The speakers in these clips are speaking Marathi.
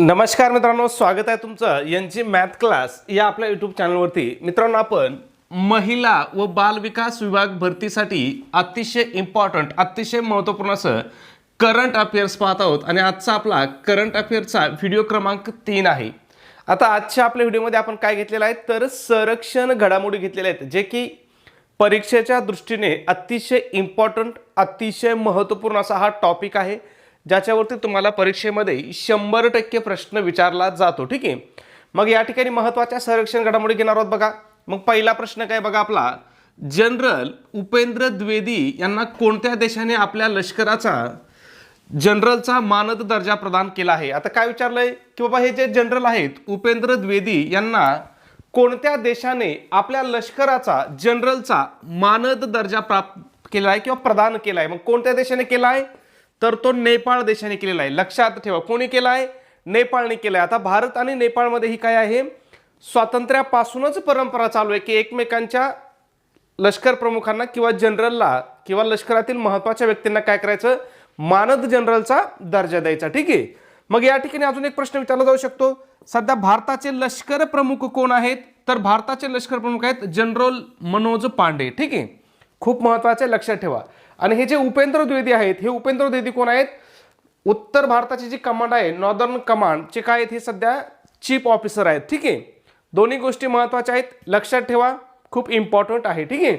नमस्कार मित्रांनो स्वागत आहे तुमचं यांची मॅथ क्लास या आपल्या यूट्यूब चॅनलवरती. मित्रांनो आपण महिला व बाल विकास विभाग भरतीसाठी अतिशय इम्पॉर्टंट अतिशय महत्त्वपूर्ण असं करंट अफेअर्स पाहत आहोत आणि आजचा आपला करंट अफेअर्सचा व्हिडिओ क्रमांक तीन आहे. आता आजच्या आपल्या व्हिडिओमध्ये आपण काय घेतलेलं आहे? तर संरक्षण घडामोडी घेतलेल्या आहेत जे की परीक्षेच्या दृष्टीने अतिशय इम्पॉर्टंट अतिशय महत्त्वपूर्ण असा हा टॉपिक आहे. ज्याच्यावरती तुम्हाला परीक्षेमध्ये शंभर टक्के प्रश्न विचारला जातो ठीक आहे? मग या ठिकाणी महत्त्वाच्या संरक्षण घडामोडी घेणार आहोत बघा. मग पहिला प्रश्न काय बघा आपला? जनरल उपेंद्र द्विवेदी यांना कोणत्या देशाने आपल्या लष्कराचा जनरलचा मानद दर्जा प्रदान केला आहे? आता काय विचारलंय? की बाबा हे जे जनरल आहेत उपेंद्र द्विवेदी यांना कोणत्या देशाने आपल्या लष्कराचा जनरलचा मानद दर्जा प्राप्त केला आहे किंवा प्रदान केला आहे? मग कोणत्या देशाने केला आहे? तर तो नेपाळ देशाने केलेला आहे. लक्षात ठेवा कोणी केला आहे? नेपाळने केला आहे. आता भारत आणि नेपाळमध्ये ही काय आहे? स्वातंत्र्यापासूनच परंपरा चालू आहे की एकमेकांच्या लष्कर प्रमुखांना किंवा जनरलला किंवा लष्करातील महत्त्वाच्या व्यक्तींना काय करायचं? मानद जनरलचा दर्जा द्यायचा. ठीक आहे? मग या ठिकाणी अजून एक प्रश्न विचारला जाऊ शकतो. सध्या भारताचे लष्कर प्रमुख कोण आहेत? तर भारताचे लष्कर प्रमुख आहेत जनरल मनोज पांडे. ठीक आहे? खूप महत्त्वाचे लक्षात ठेवा. आणि हे जे उपेंद्र द्विवेदी आहेत हे उपेंद्र द्विवेदी कोण आहेत? उत्तर भारताची जी कमांड आहे नॉर्दर्न कमांड जे काय आहेत हे सध्या चीफ ऑफिसर आहेत. ठीक आहे? दोन्ही गोष्टी महत्त्वाच्या आहेत. लक्षात ठेवा खूप इम्पॉर्टंट आहे. ठीक आहे?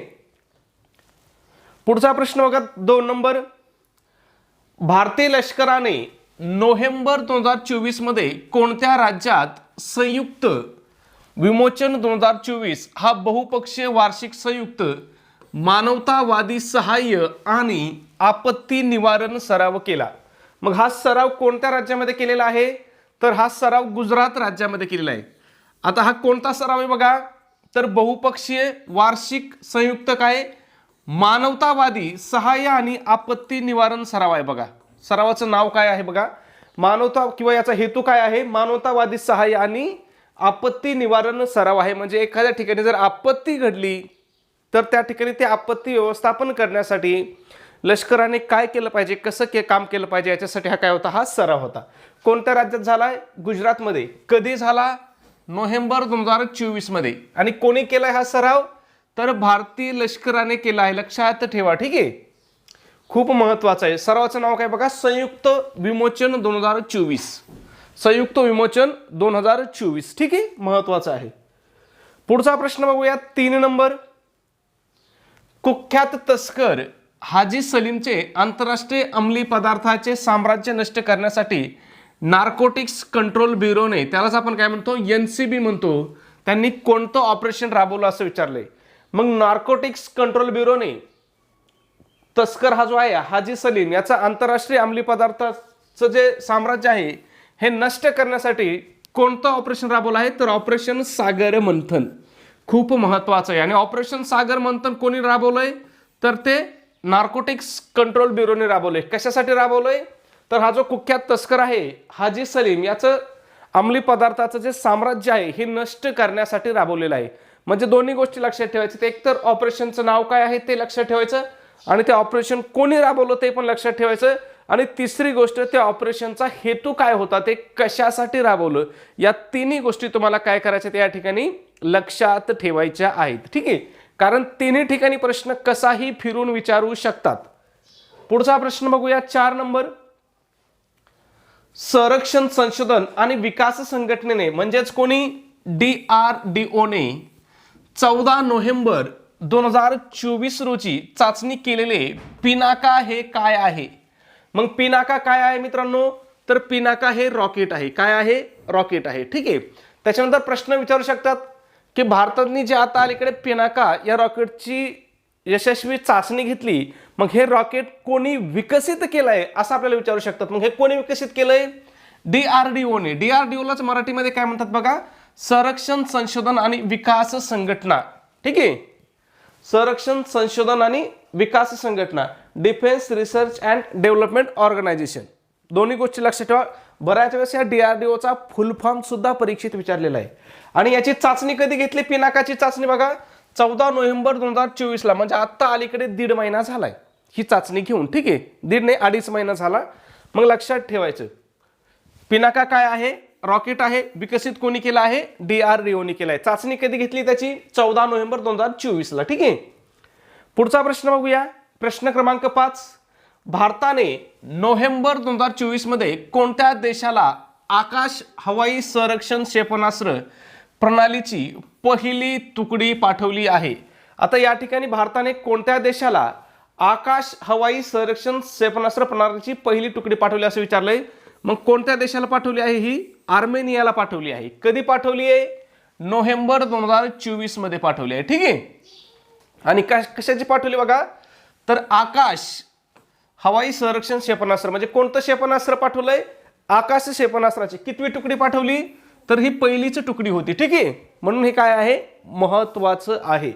पुढचा प्रश्न बघा दोन नंबर. भारतीय लष्कराने नोव्हेंबर दोन हजार चोवीसमध्ये कोणत्या राज्यात संयुक्त विमोचन दोन हजार चोवीस हा बहुपक्षीय वार्षिक संयुक्त मानवतावादी सहाय्य आणि आपत्ती निवारण सराव केला. मग हा सराव कोणत्या राज्यामध्ये केलेला आहे? तर हा सराव गुजरात राज्यामध्ये केलेला आहे. आता हा कोणता सराव आहे बघा? तर बहुपक्षीय वार्षिक संयुक्त काय? मानवतावादी सहाय्य आणि आपत्ती निवारण सराव आहे बघा. सरावाचं नाव काय आहे बघा? मानवता किंवा याचा हेतू काय आहे? मानवतावादी सहाय्य आणि आपत्ती निवारण सराव आहे. म्हणजे एखाद्या ठिकाणी जर आपत्ती घडली तर त्या ठिकाणी ते आपत्ती व्यवस्थापन करण्यासाठी लष्कराने काय केलं पाहिजे कसं के काम केलं पाहिजे याच्यासाठी हा काय होता हा सराव होता. कोणत्या राज्यात झाला गुजरातमध्ये. कधी झाला? नोव्हेंबर दोन हजार चोवीसमध्ये. आणि कोणी केला हा सराव? तर भारतीय लष्कराने केला आहे. लक्षात ठेवा ठीक आहे? खूप महत्वाचं आहे. सरावाचं नाव काय बघा? संयुक्त विमोचन दोन हजार चोवीस. संयुक्त विमोचन दोन हजार चोवीस. ठीक आहे? महत्वाचं आहे. पुढचा प्रश्न बघूया तीन नंबर. कुख्यात तस्कर हाजी सलीमचे आंतरराष्ट्रीय अंमली पदार्थाचे साम्राज्य नष्ट करण्यासाठी नार्कोटिक्स कंट्रोल ब्युरोने त्यालाच आपण काय म्हणतो? एन सी बी म्हणतो. त्यांनी कोणतं ऑपरेशन राबवलं असं विचारलंय. मग नार्कोटिक्स कंट्रोल ब्युरोने तस्कर हा जो आहे हाजी सलीम याचा आंतरराष्ट्रीय अंमली पदार्थाचं जे साम्राज्य आहे हे नष्ट करण्यासाठी कोणतं ऑपरेशन राबवलं आहे? तर ऑपरेशन सागर मंथन. खूप महत्त्वाचं आहे. आणि ऑपरेशन सागर मंथन कोणी राबवलंय? तर ते नार्कोटिक्स कंट्रोल ब्युरोने राबवलंय. कशासाठी राबवलंय? तर हा जो कुख्यात तस्कर आहे हाजी सलीम याचं अंमली पदार्थाचं जे साम्राज्य आहे हे नष्ट करण्यासाठी राबवलेलं आहे. म्हणजे दोन्ही गोष्टी लक्षात ठेवायच्या एक तर ऑपरेशनचं नाव काय आहे ते लक्षात ठेवायचं. आणि ते ऑपरेशन कोणी राबवलं ते पण लक्षात ठेवायचं. आणि तिसरी गोष्ट त्या ऑपरेशनचा हेतू काय होता ते कशासाठी राबवलं? या तिन्ही गोष्टी तुम्हाला काय करायच्या त्या ठिकाणी? लक्षात ठेवायच्या आहेत. ठीक आहे? कारण तिन्ही ठिकाणी प्रश्न कसाही फिरून विचारू शकतात. पुढचा प्रश्न बघूया. चार नंबर. संरक्षण संशोधन आणि विकास संघटनेने म्हणजेच कोणी? डी आर डी ओने चौदा नोव्हेंबर दोन हजार चोवीस रोजी चाचणी केलेले पिनाका हे काय आहे? मग पिनाका काय आहे मित्रांनो? तर पिनाका हे रॉकेट आहे. काय आहे? रॉकेट आहे. ठीक आहे? त्याच्यानंतर प्रश्न विचारू शकतात. की भारताने जे आता अलीकडे पिनाका या रॉकेटची यशस्वी चाचणी घेतली मग हे रॉकेट कोणी विकसित केलं आहे असं आपल्याला विचारू शकतात. मग हे कोणी विकसित केलंय? डी आर डी ओने डी आर डी ओलाच मराठीमध्ये काय म्हणतात बघा? संरक्षण संशोधन आणि विकास संघटना. ठीक आहे? संरक्षण संशोधन आणि विकास संघटना. Defence research and development organisation. दोन्ही गोष्टी लक्षात ठेवा. बऱ्याच वेळेस या डीआरडीओचा फुल फॉर्म सुद्धा परीक्षेत विचारलेला आहे. आणि याची चाचणी कधी घेतली? पिनाकाची चाचणी बघा. चौदा नोव्हेंबर दोन हजार चोवीसला म्हणजे आत्ता अलीकडे दीड महिना झालाय. ही चाचणी घेऊन ठीक आहे? दीड नाही अडीच महिना झाला. मग लक्षात ठेवायचं. पिनाका काय आहे? रॉकेट आहे. विकसित कोणी केलं आहे? डी आर डी केलं आहे चाचणी कधी घेतली त्याची? चौदा नोव्हेंबर दोन हजार चोवीसला ठीक आहे? पुढचा प्रश्न बघूया. प्रश्न क्रमांक पाच. भारताने नोव्हेंबर दोन हजार चोवीसमध्ये कोणत्या देशाला आकाश हवाई संरक्षण क्षेपणास्त्र प्रणालीची पहिली तुकडी पाठवली आहे? आता या ठिकाणी भारताने कोणत्या देशाला आकाश हवाई संरक्षण क्षेपणास्त्र प्रणालीची पहिली तुकडी पाठवली असं विचारलंय? मग कोणत्या देशाला पाठवली आहे ही? आर्मेनियाला पाठवली आहे. कधी पाठवली आहे? नोव्हेंबर दोन हजार चोवीसमध्ये पाठवली आहे. ठीक आहे? आणि कशाची पाठवली बघा? तर आकाश हवाई संरक्षण क्षेपणास्त्र म्हणजे कोणतं क्षेपणास्त्र पाठवलंय? आकाश क्षेपणास्त्राची. कितवी तुकडी पाठवली? तर ही पहिलीच तुकडी होती. ठीक आहे? म्हणून हे काय आहे? महत्वाचं आहे.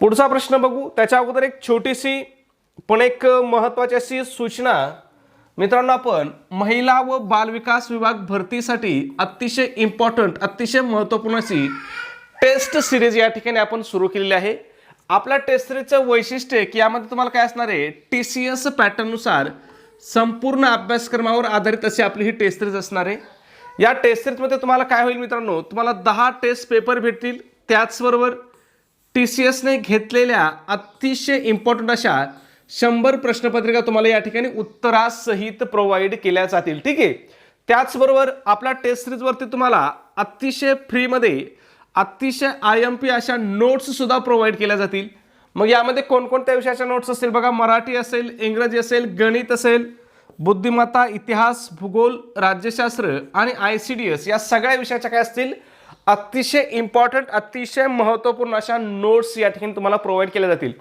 पुढचा प्रश्न बघू. त्याच्या अगोदर एक छोटीशी पण एक महत्वाची अशी सूचना. मित्रांनो आपण महिला व बालविकास विभाग भरतीसाठी अतिशय इम्पॉर्टंट अतिशय महत्त्वपूर्ण अशी टेस्ट सिरीज या ठिकाणी आपण सुरू केलेली आहे. आपल्या टेस्ट सिरीजचं वैशिष्ट्य आहे की यामध्ये तुम्हाला काय असणार आहे? टी सी एस पॅटर्ननुसार संपूर्ण अभ्यासक्रमावर आधारित अशी आपली ही टेस्ट सिरीज असणार आहे. या टेस्ट सिरीजमध्ये तुम्हाला काय होईल मित्रांनो? तुम्हाला दहा टेस्ट पेपर भेटतील. त्याचबरोबर टी सी एसने घेतलेल्या अतिशय इम्पॉर्टंट अशा शंभर प्रश्नपत्रिका तुम्हाला या ठिकाणी उत्तरासहित प्रोव्हाइड केल्या जातील. ठीक आहे? त्याचबरोबर आपल्या टेस्ट सिरीजवरती तुम्हाला अतिशय फ्रीमध्ये अतिशय आय एम पी अशा नोट्ससुद्धा प्रोव्हाइड केल्या जातील. मग यामध्ये कोणकोणत्या विषयाच्या नोट्स असतील? बघा मराठी असेल इंग्रजी असेल गणित असेल बुद्धिमत्ता इतिहास भूगोल राज्यशास्त्र आणि आय सी डी एस या सगळ्या विषयाच्या काय असतील? अतिशय इम्पॉर्टंट अतिशय महत्त्वपूर्ण अशा नोट्स या ठिकाणी तुम्हाला प्रोव्हाइड केल्या जातील.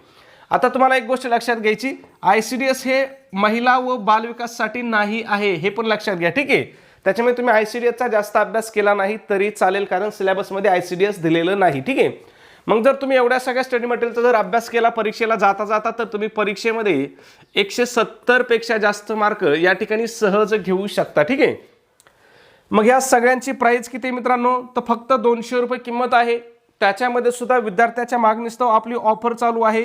आता तुम्हाला एक गोष्ट लक्षात घ्यायची. आय सी डी एस हे महिला व बालविकाससाठी नाही आहे हे पण लक्षात घ्या. ठीक आहे? त्याच्यामुळे तुम्ही आय सी डी एसचा जास्त अभ्यास केला नाही तरी चालेल कारण सिलेबसमध्ये आय सी डी एस दिलेलं नाही ठीक आहे? मग जर तुम्ही एवढ्या सगळ्या स्टडी मटेरियलचा जर अभ्यास केला परीक्षेला जाता जाता तर तुम्ही परीक्षेमध्ये एकशे सत्तरपेक्षा जास्त मार्क या ठिकाणी सहज घेऊ शकता ठीक आहे? मग ह्या सगळ्यांची प्राईज किती मित्रांनो? तर फक्त दोनशे रुपये किंमत आहे. त्याच्यामध्ये सुद्धा विद्यार्थ्याच्या मागणीस्तव आपली ऑफर चालू आहे.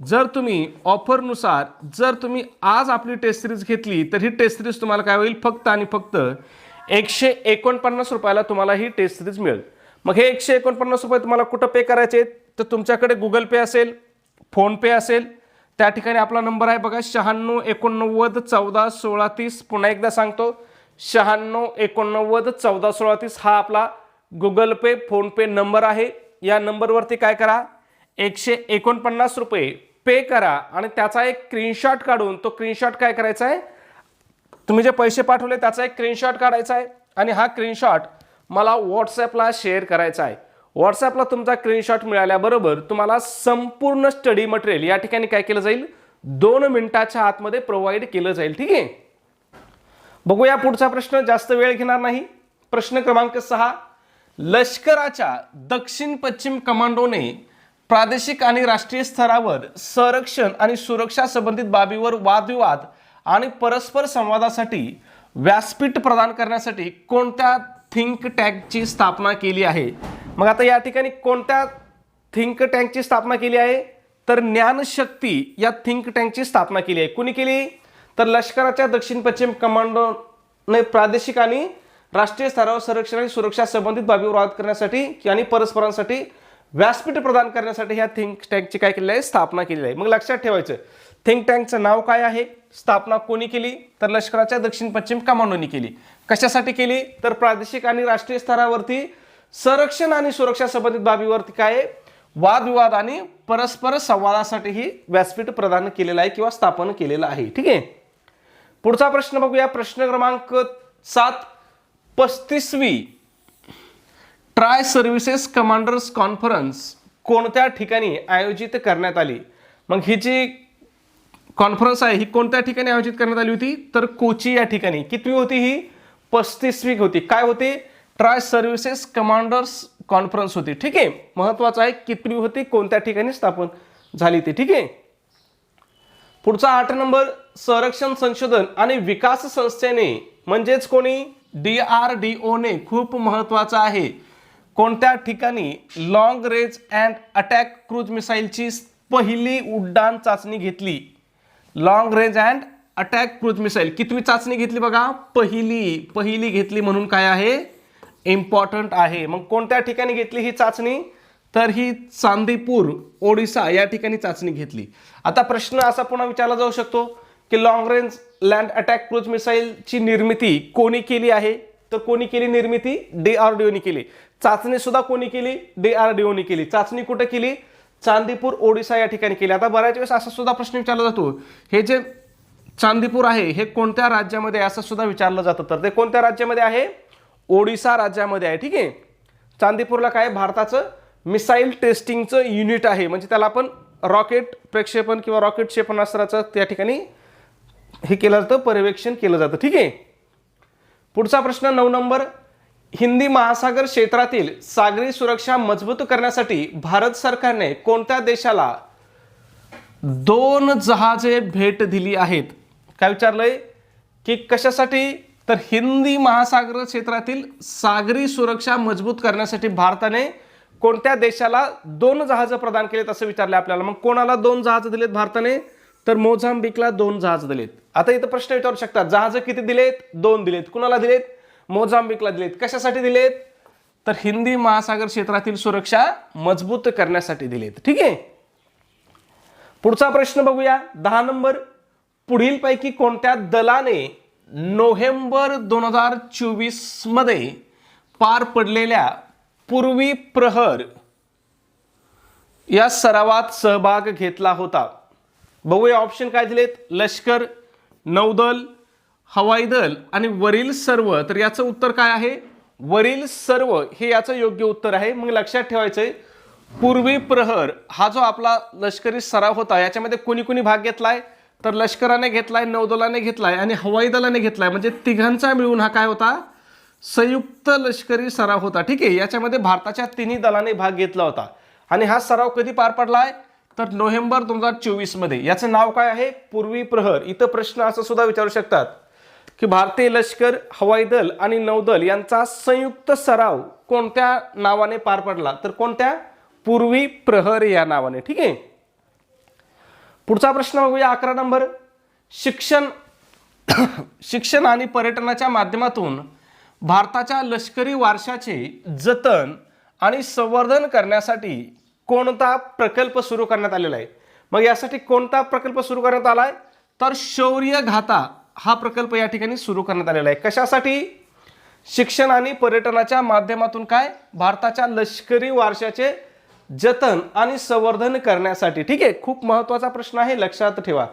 जर तुम्ही ऑफरनुसार जर तुम्ही आज आपली टेस्ट सिरीज घेतली तर ही टेस्ट सिरीज तुम्हाला काय होईल? फक्त आणि फक्त एकशे एकोणपन्नास रुपयाला तुम्हाला ही टेस्ट सिरीज मिळेल. मग हे एकशे एकोणपन्नास रुपये तुम्हाला कुठं पे करायचे? आहेत? तर तुमच्याकडे गुगल पे असेल फोनपे असेल. त्या ठिकाणी आपला नंबर आहे बघा शहाण्णव एकोणनव्वद चौदा सोळा तीस. पुन्हा एकदा सांगतो शहाण्णव एकोणनव्वद चौदा सोळा तीस हा आपला गुगल पे फोनपे नंबर आहे. या नंबरवरती काय करा? एकशे एकोणपन्नास रुपये पे करा आणि त्याचा एक स्क्रीनशॉट काढून तो स्क्रीनशॉट काय करायचा आहे? तुम्ही जे पैसे पाठवले त्याचा एक स्क्रीनशॉट काढायचा आहे. आणि हा स्क्रीनशॉट मला व्हॉट्सॲपला शेअर करायचा आहे. व्हॉट्सॲपला तुमचा स्क्रीनशॉट मिळाल्याबरोबर तुम्हाला संपूर्ण स्टडी मटेरियल या ठिकाणी काय केलं जाईल? दोन मिनिटाच्या आतमध्ये प्रोव्हाइड केलं जाईल ठीक आहे? बघूया पुढचा प्रश्न जास्त वेळ घेणार नाही. प्रश्न क्रमांक सहा लष्कराच्या दक्षिण पश्चिम कमांडोने प्रादेशिक आणि राष्ट्रीय स्तरावर संरक्षण आणि सुरक्षा संबंधित बाबीवर वादविवाद आणि परस्पर संवादासाठी व्यासपीठ प्रदान करण्यासाठी कोणत्या थिंक टँकची स्थापना केली आहे? मग आता या ठिकाणी कोणत्या थिंक टँकची स्थापना केली आहे? तर ज्ञानशक्ती या थिंक टँकची स्थापना केली आहे. कुणी केली? तर लष्कराच्या दक्षिण पश्चिम कमांडोने प्रादेशिक आणि राष्ट्रीय स्तरावर संरक्षण आणि सुरक्षा संबंधित बाबीवर वाद करण्यासाठी आणि परस्परांसाठी व्यासपीठ प्रदान करण्यासाठी ह्या थिंक टँकची काय केलेली आहे? स्थापना केलेली आहे. मग लक्षात ठेवायचं थिंक टँकचं नाव काय आहे? स्थापना कोणी केली? तर लष्कराच्या दक्षिण पश्चिम कमांडोनी केली. कशासाठी केली? तर प्रादेशिक आणि राष्ट्रीय स्तरावरती संरक्षण आणि सुरक्षा संबंधित बाबीवरती काय वादविवाद आणि परस्पर संवादासाठी ही व्यासपीठ प्रदान केलेलं आहे किंवा स्थापन केलेलं आहे. ठीक आहे? पुढचा प्रश्न बघूया. प्रश्न क्रमांक सात पस्तीसवी. ट्राय सर्व्हिसेस कमांडर्स कॉन्फरन्स कोणत्या ठिकाणी आयोजित करण्यात आली? मग ही जी कॉन्फरन्स आहे ही कोणत्या ठिकाणी आयोजित करण्यात आली होती? तर कोची या ठिकाणी. कितवी होती ही? पस्तीसवी होती. काय होते? ट्राय सर्व्हिसेस कमांडर्स कॉन्फरन्स होती. ठीक आहे? महत्वाचं आहे कितवी होती कोणत्या ठिकाणी स्थापन झाली ती. ठीक आहे? पुढचा आठ नंबर संरक्षण संशोधन आणि विकास संस्थेने म्हणजेच कोणी? डी आर डी ओने खूप महत्वाचं आहे. कोणत्या ठिकाणी long range and attack cruise मिसाईलची पहिली उड्डाण चाचणी घेतली? Long range and attack cruise missile कितवी चाचणी घेतली बघा? पहिली पहिली घेतली म्हणून काय आहे? इम्पॉर्टंट आहे. मग कोणत्या ठिकाणी घेतली ही चाचणी? तर ही चांदीपूर ओडिसा या ठिकाणी चाचणी घेतली. आता प्रश्न असा पुन्हा विचारला जाऊ शकतो की long range land attack cruise मिसाईलची निर्मिती कोणी केली आहे? तर कोणी केली निर्मिती? डीआरडीओनी केली. चाचणी सुद्धा कोणी केली? डीआरडीओनी केली. चाचणी कुठे केली? चांदीपूर ओडिसा या ठिकाणी केली. आता बऱ्याच वेळेस असा सुद्धा प्रश्न विचारला जातो. हे जे चांदीपूर आहे हे कोणत्या राज्यामध्ये आहे असं सुद्धा विचारलं जातं. तर ते कोणत्या राज्यामध्ये आहे? ओडिसा राज्यामध्ये आहे. ठीक आहे? चांदीपूरला काय? भारताचं मिसाईल टेस्टिंगचं युनिट आहे. म्हणजे त्याला आपण रॉकेट प्रक्षेपण किंवा रॉकेट क्षेपणास्त्राचं त्या ठिकाणी हे केलं जातं. पर्यवेक्षण केलं जातं. ठीक आहे? पुढचा प्रश्न नऊ नंबर. हिंदी महासागर क्षेत्रातील सागरी सुरक्षा मजबूत करण्यासाठी भारत सरकारने कोणत्या देशाला दोन जहाजे भेट दिली आहेत? काय विचारलंय? की कशासाठी? तर हिंदी महासागर क्षेत्रातील सागरी सुरक्षा मजबूत करण्यासाठी भारताने कोणत्या देशाला दोन जहाजं प्रदान केलेत असं विचारलं आपल्याला? मग कोणाला दोन जहाजं दिलेत भारताने? तर मोझांबिकला दोन जहाज दिलेत. आता इथं प्रश्न विचारू शकतात जहाज किती दिलेत? दोन दिलेत. कुणाला दिलेत? मोझांबिकला दिलेत. कशासाठी दिलेत? तर हिंदी महासागर क्षेत्रातील सुरक्षा मजबूत करण्यासाठी दिलेत. ठीक आहे? पुढचा प्रश्न बघूया. दहा नंबर. पुढील पैकी कोणत्या दलाने नोव्हेंबर दोन हजार चोवीसमध्ये पार पडलेल्या पूर्वी प्रहर या सरावात सहभाग घेतला होता? बघूया ऑप्शन काय दिलेत. लष्कर नौदल हवाई दल आणि वरील सर्व तर याचं उत्तर काय आहे? वरील सर्व हे याचं योग्य उत्तर आहे. मग लक्षात ठेवायचं आहे पूर्वी प्रहर हा जो आपला लष्करी सराव होता याच्यामध्ये कोणी कोणी भाग घेतलाय? तर लष्कराने घेतलाय नौदलाने घेतलाय आणि हवाई दलाने घेतलाय. म्हणजे तिघांचा मिळून हा काय होता? संयुक्त लष्करी सराव होता. ठीक आहे याच्यामध्ये भारताच्या तिन्ही दलाने भाग घेतला होता. आणि हा सराव कधी पार पडलाय? तर नोव्हेंबर दोन हजार चोवीसमध्ये याचं नाव काय आहे? पूर्वी प्रहर. इथं प्रश्न असं सुद्धा विचारू शकतात. की भारतीय लष्कर हवाई दल आणि नौदल यांचा संयुक्त सराव कोणत्या नावाने पार पडला? तर कोणत्या? पूर्वी प्रहर या नावाने. ठीक आहे? पुढचा प्रश्न बघूया अकरा नंबर. शिक्षण शिक्षण आणि पर्यटनाच्या माध्यमातून भारताच्या लष्करी वारशाचे जतन आणि संवर्धन करण्यासाठी कोणता प्रकल्प सुरू करण्यात आलेला आहे? मग यासाठी कोणता प्रकल्प सुरू करण्यात आला आहे तर शौर्य घाता हा प्रकल्प या ठिकाणी सुरू करण्यात आलेला आहे. कशासाठी? शिक्षण आणि पर्यटनाच्या माध्यमातून काय? भारताच्या लष्करी वारशाचे जतन आणि संवर्धन करण्यासाठी. ठीक आहे खूप महत्त्वाचा प्रश्न आहे लक्षात ठेवा.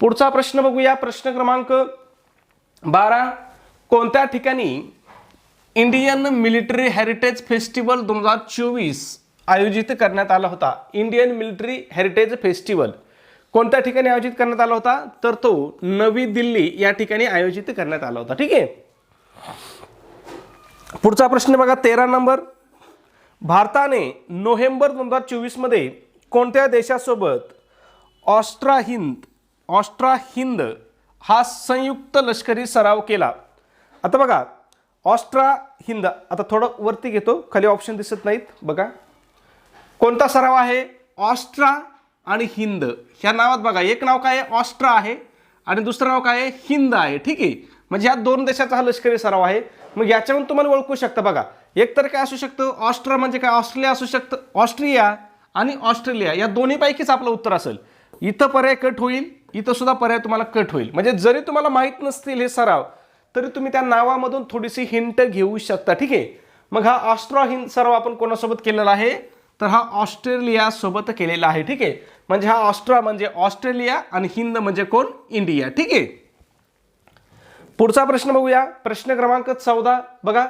पुढचा प्रश्न बघूया प्रश्न क्रमांक बारा. कोणत्या ठिकाणी इंडियन मिलिटरी हेरिटेज फेस्टिवल दोन हजार चोवीस आयोजित करण्यात आला होता? Indian military heritage festival. कोणत्या ठिकाणी आयोजित करण्यात आला होता? तर तो नवी दिल्ली या ठिकाणी आयोजित करण्यात आला होता. ठीक आहे? पुढचा प्रश्न बघा तेरा नंबर. भारताने नोव्हेंबर दोन हजार चोवीसमध्ये कोणत्या देशासोबत ऑस्ट्रा हिंद ऑस्ट्रा हिंद हा संयुक्त लष्करी सराव केला? आता बघा ऑस्ट्रा हिंद आता थोडं वरती घेतो खाली ऑप्शन दिसत नाहीत. बघा. कोणता सराव आहे? ऑस्ट्रा आणि हिंद. ह्या नावात बघा एक नाव काय आहे? ऑस्ट्रा आहे आणि दुसरं नाव काय आहे? हिंद आहे. ठीक आहे? म्हणजे ह्या दोन देशाचा हा लष्करी सराव आहे. मग याच्यावरून तुम्हाला ओळखू शकता बघा. एक तर काय असू शकतं? ऑस्ट्रा म्हणजे काय? ऑस्ट्रेलिया असू शकतं. ऑस्ट्रिया आणि ऑस्ट्रेलिया या दोन्हीपैकीच आपलं उत्तर असेल. इथं पर्याय कट होईल इथं सुद्धा पर्याय तुम्हाला कट होईल. म्हणजे जरी तुम्हाला माहीत नसतील हे सराव तरी तुम्ही त्या नावामधून थोडीशी हिंट घेऊ शकता. ठीक आहे? मग हा ऑस्ट्रा हिंद सराव आपण कोणासोबत केलेला आहे? तर हा ऑस्ट्रेलिया सोबत केलेला आहे ठीक आहे? म्हणजे हा ऑस्ट्रा म्हणजे ऑस्ट्रेलिया आणि हिंद म्हणजे कोण? इंडिया ठीक आहे? पुढचा प्रश्न बघूया. प्रश्न क्रमांक चौदा. बघा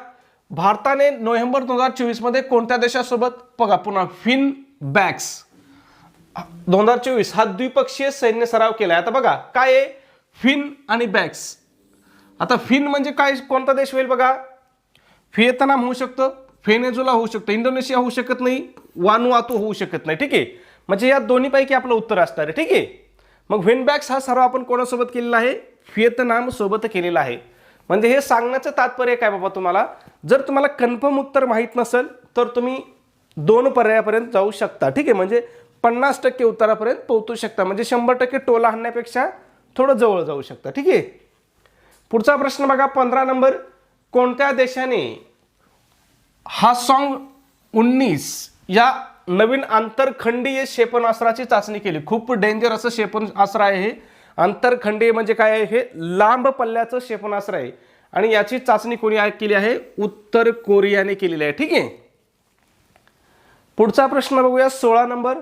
भारताने नोव्हेंबर दोन हजार चोवीसमध्ये कोणत्या देशासोबत? बघा पुन्हा फिन बॅक्स दोन हजार चोवीस हा द्विपक्षीय सैन्य सराव केला आता बघा काय आहे? फिन आणि बॅक्स. आता फिन म्हणजे काय? कोणता देश होईल बघा? व्हिएतनाम होऊ शकतं. फेनेझुला होऊ शकतो इंडोनेशिया होऊ शकत नाही वानुआतू होऊ शकत नाही ठीक? आहे म्हणजे या दोन्हीपैकी आपलं उत्तर असणार आहे ठीक? आहे मग व्हिनबॅक्स हा सराव आपण कोणासोबत केलेला आहे? व्हिएतनाम केलेला आहे. म्हणजे हे सांगण्याचं तात्पर्य काय बाबा तुम्हाला? जर तुम्हाला कन्फर्म उत्तर माहीत नसेल तर तुम्ही दोन पर्यायापर्यंत जाऊ शकता ठीक? आहे म्हणजे पन्नास टक्के उत्तरापर्यंत पोहोचू शकता. म्हणजे शंभर टक्के टोला हाणण्यापेक्षा थोडं जवळ जाऊ शकता ठीक? आहे पुढचा प्रश्न बघा पंधरा नंबर. कोणत्या देशाने हा सॉन्ग उन्नीस या नवीन आंतरखंडीय क्षेपणास्त्राची चाचणी केली. खूप डेंजर असं क्षेपणास्त्र आहे हे. आंतरखंडीय म्हणजे काय आहे? हे लांब पल्ल्याचं क्षेपणास्त्र आहे. आणि याची चाचणी कोणी केली आहे? उत्तर कोरियाने केलेली आहे. ठीक आहे? पुढचा प्रश्न बघूया. सोळा नंबर.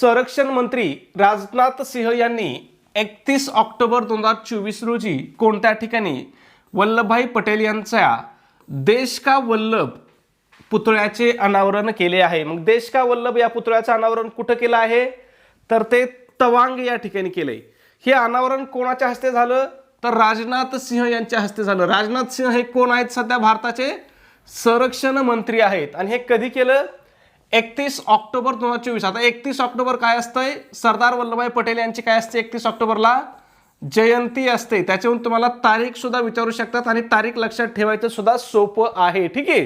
संरक्षण मंत्री राजनाथ सिंह यांनी एकतीस ऑक्टोबर दोन हजार चोवीस रोजी कोणत्या ठिकाणी वल्लभभाई पटेल यांच्या देश का वल्लभ पुतळ्याचे अनावरण केले आहे. मग देश का वल्लभ या पुतळ्याचं अनावरण कुठं केलं आहे? तर ते तवांग या ठिकाणी केलंय. हे अनावरण कोणाच्या हस्ते झालं? तर राजनाथ सिंह यांच्या हस्ते झालं. राजनाथ सिंह हे कोण आहेत? सध्या भारताचे संरक्षण मंत्री आहेत. आणि हे कधी केलं? एकतीस ऑक्टोबर दोन हजार चोवीस. आता एकतीस ऑक्टोबर काय असतंय? सरदार वल्लभभाई पटेल यांची काय असते एकतीस ऑक्टोबरला? जयंती असते त्याच्यावरून तुम्हाला तारीख सुद्धा विचारू शकतात आणि तारीख लक्षात ठेवायचं सुद्धा सोपं आहे. ठीक आहे?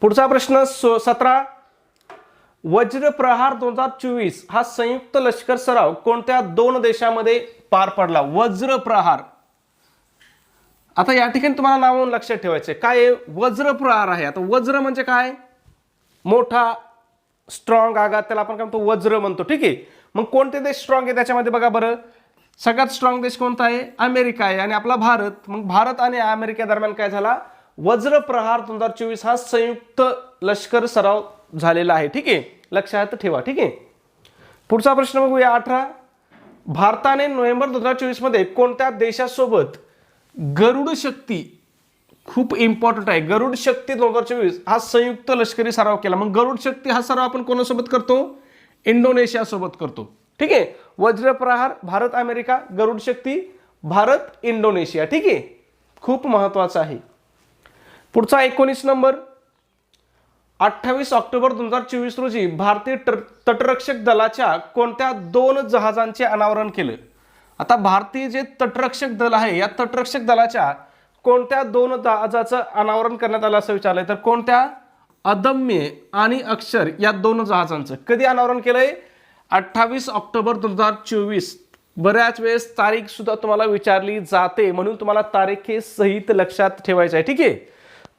पुढचा प्रश्न सो सतरा. वज्र प्रहार दोन हजार चोवीस हा संयुक्त लष्कर सराव कोणत्या दोन देशामध्ये पार पडला? वज्र प्रहार आता या ठिकाणी तुम्हाला नावून लक्षात ठेवायचं काय वज्रप्रहार वज्र प्रहार आहे. आता वज्र म्हणजे काय? मोठा स्ट्रॉंग आघात त्याला आपण काय म्हणतो? वज्र म्हणतो. ठीक आहे? मग कोणते देश स्ट्रॉंग आहे त्याच्यामध्ये बघा बरं. सगळ्यात स्ट्रॉंग देश कोणता आहे? अमेरिका आहे आणि आपला भारत. मग भारत आणि अमेरिका दरम्यान काय झाला? वज्र प्रहार दोन हजार चोवीस हा संयुक्त लष्कर सराव झालेला आहे. ठीक आहे? लक्षात ठेवा. ठीक आहे? पुढचा प्रश्न बघूया. अठरा. भारताने नोव्हेंबर दोन हजार चोवीसमध्ये कोणत्या देशासोबत गरुड शक्ती खूप इम्पॉर्टंट आहे. गरुड शक्ती दोन हजार चोवीस हा संयुक्त लष्करी सराव केला. मग गरुड शक्ती हा सराव आपण कोणासोबत करतो? इंडोनेशियासोबत करतो. ठीक आहे? Vajraprahar Bharat America Garuda Shakti Bharat Indonesia. ठीक आहे? खूप महत्वाचं आहे. पुढचा एकोणीस नंबर. अठ्ठावीस ऑक्टोबर दोन हजार चोवीस रोजी भारतीय तटरक्षक दलाच्या कोणत्या दोन जहाजांचे अनावरण केलं? आता भारतीय जे तटरक्षक दल आहे या तटरक्षक दलाच्या कोणत्या दोन जहाजाचं अनावरण करण्यात आलं असं विचारलंय? तर कोणत्या? अदम्य आणि अक्षर या दोन जहाजांचं. कधी अनावरण केलंय? अठ्ठावीस ऑक्टोबर दोन हजार चोवीस. बऱ्याच वेळेस तारीख सुद्धा तुम्हाला विचारली जाते म्हणून तुम्हाला तारीखे सहित लक्षात ठेवायचं आहे. ठीक आहे?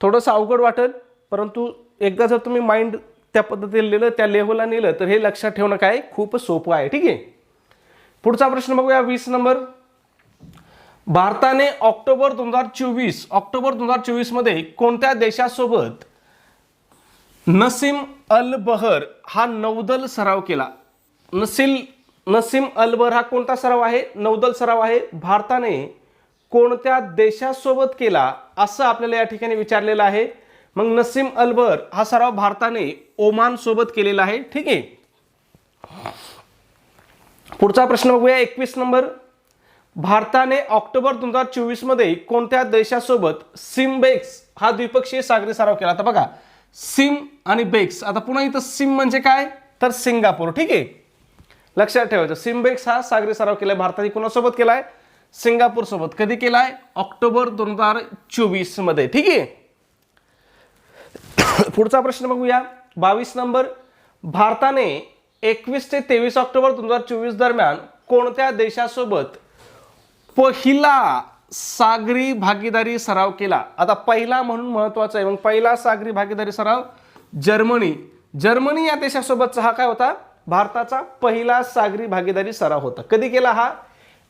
थोडंसं अवघड वाटेल परंतु एकदा जर तुम्ही माइंड त्या पद्धतीने लिहिलं त्या लेव्हलला नेलं तर हे लक्षात ठेवणं काय? खूप सोपं आहे. ठीक आहे? पुढचा प्रश्न बघूया वीस नंबर. भारताने ऑक्टोबर दोन हजार चोवीस ऑक्टोबर दोन हजार चोवीसमध्ये कोणत्या देशासोबत नसीम अल बहर हा नौदल सराव केला. नसील नसीम अल बहर हा कोणता सराव आहे? नौदल सराव आहे. भारताने कोणत्या देशासोबत केला असं आपल्याला या ठिकाणी विचारलेलं आहे. मग नसीम अल बहर हा सराव भारताने ओमान सोबत केलेला आहे. ठीक आहे. पुढचा प्रश्न बघूया. एकवीस नंबर. भारताने ऑक्टोबर दोन हजार चोवीसमध्ये कोणत्या देशासोबत सिम्बेक्स हा द्विपक्षीय सागरी सराव केला? आता बघा. सिम आणि बेक्स. आता पुन्हा इथं सिम म्हणजे काय? तर सिंगापूर. ठीक आहे? लक्षात ठेवायचं सिमबेक्स हा सागरी सराव केलाय भारताने कुणासोबत केलाय? सिंगापूर सोबत. कधी केलाय? ऑक्टोबर दोन हजार चोवीसमध्ये. ठीक आहे? पुढचा प्रश्न बघूया. बावीस नंबर. भारताने एकवीस ते तेवीस ऑक्टोबर दोन हजार चोवीस दरम्यान कोणत्या देशासोबत पहिला सागरी भागीदारी सराव केला. आता पहिला म्हणून महत्त्वाचा आहे. मग पहिला सागरी भागीदारी सराव जर्मनी. जर्मनी या देशासोबतचा हा काय होता? भारताचा पहिला सागरी भागीदारी सराव होता. कधी केला हा?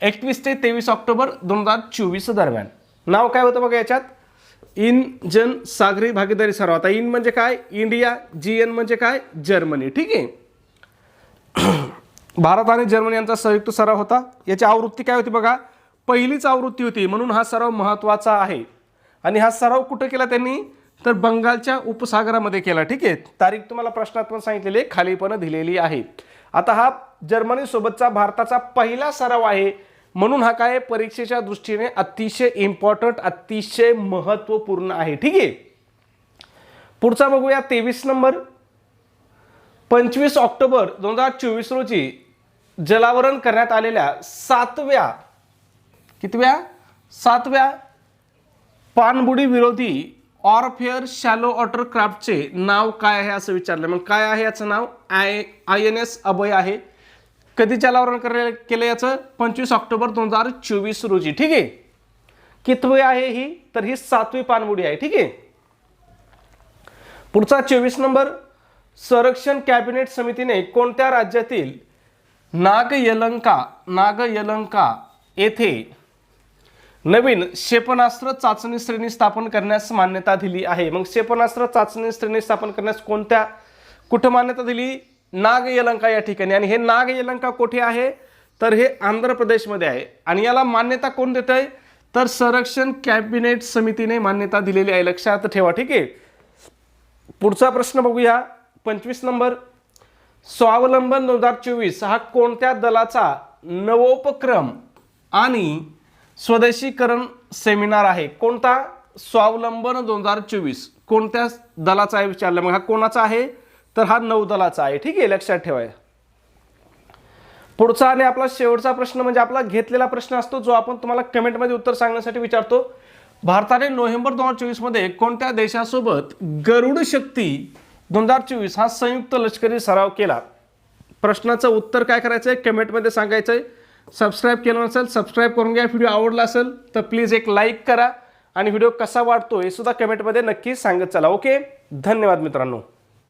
एकवीस ते तेवीस ऑक्टोबर दोन हजार चोवीस दरम्यान. नाव काय होतं बघा याच्यात? इन जन सागरी भागीदारी सराव. आता इन म्हणजे काय? इंडिया. जी एन म्हणजे काय? जर्मनी. ठीक आहे? भारत आणि जर्मनी यांचा संयुक्त सराव होता. याची आवृत्ती काय होती बघा? पहिलीच आवृत्ती होती. म्हणून हा सराव महत्त्वाचा आहे. आणि हा सराव कुठं केला त्यांनी? तर बंगालच्या उपसागरामध्ये केला. ठीक आहे? तारीख तुम्हाला प्रश्नात पण सांगितलेली आहे, खाली पण दिलेली आहे. आता हा जर्मनीसोबतचा भारताचा पहिला सराव आहे. म्हणून हा काय? परीक्षेच्या दृष्टीने अतिशय इम्पॉर्टंट अतिशय महत्त्वपूर्ण आहे. ठीक आहे? पुढचा बघूया. तेवीस नंबर. पंचवीस ऑक्टोबर दोन हजार चोवीस रोजी जलावरण करण्यात आलेल्या सातव्या कितव्या? सातव्या. पाणबुडी विरोधी ऑरफेअर शॅलो वॉटर क्राफ्टचे नाव काय आहे असं विचारलं. मग काय आहे याचं नाव? I I N S Abhay आहे. कधी जलावरण करे केलं याचं? पंचवीस ऑक्टोबर दोन हजार चोवीस रोजी. ठीक आहे? कितवी आहे ही? तर ही सातवी पाणबुडी आहे. ठीक आहे? पुढचा चोवीस नंबर. संरक्षण कॅबिनेट समितीने कोणत्या राज्यातील नागयलंका नागयलंका येथे नवीन क्षेपणास्त्र चाचणी श्रेणी स्थापन करण्यास मान्यता दिली आहे. मग क्षेपणास्त्र चाचणी श्रेणी स्थापन करण्यास कोणत्या कुठं मान्यता दिली? नाग यलंका या ठिकाणी. आणि हे नाग यलंका कुठे आहे? तर हे आंध्र प्रदेशमध्ये आहे. आणि याला मान्यता कोण देत आहे तर संरक्षण कॅबिनेट समितीने मान्यता दिलेली आहे. लक्षात ठेवा ठीक आहे? पुढचा प्रश्न बघूया. पंचवीस नंबर. स्वावलंबन दोन हजार चोवीस हा कोणत्या दलाचा नवोपक्रम आणि स्वदेशीकरण सेमिनार आहे. कोणता? स्वावलंबन दोन हजार चोवीस. कोणत्या दलाचा आहे विचारलं? मग हा कोणाचा आहे? तर हा नौदलाचा आहे. ठीक आहे लक्षात ठेवाय. पुढचा आणि आपला शेवटचा प्रश्न म्हणजे आपला घेतलेला प्रश्न असतो जो आपण तुम्हाला कमेंटमध्ये उत्तर सांगण्यासाठी विचारतो. भारताने नोव्हेंबर दोन हजार चोवीसमध्ये कोणत्या देशासोबत गरुड शक्ती दोन हजार चोवीस हा संयुक्त लष्करी सराव केला? प्रश्नाचं उत्तर काय करायचं आहे कमेंटमध्ये सांगायचं आहे सबस्क्राईब केलं नसेल सबस्क्राईब करून घ्या. व्हिडिओ आवडला असेल तर प्लीज एक लाईक करा. आणि व्हिडिओ कसा वाटतो हे सुद्धा कमेंटमध्ये नक्की सांगत चला. ओके धन्यवाद मित्रांनो.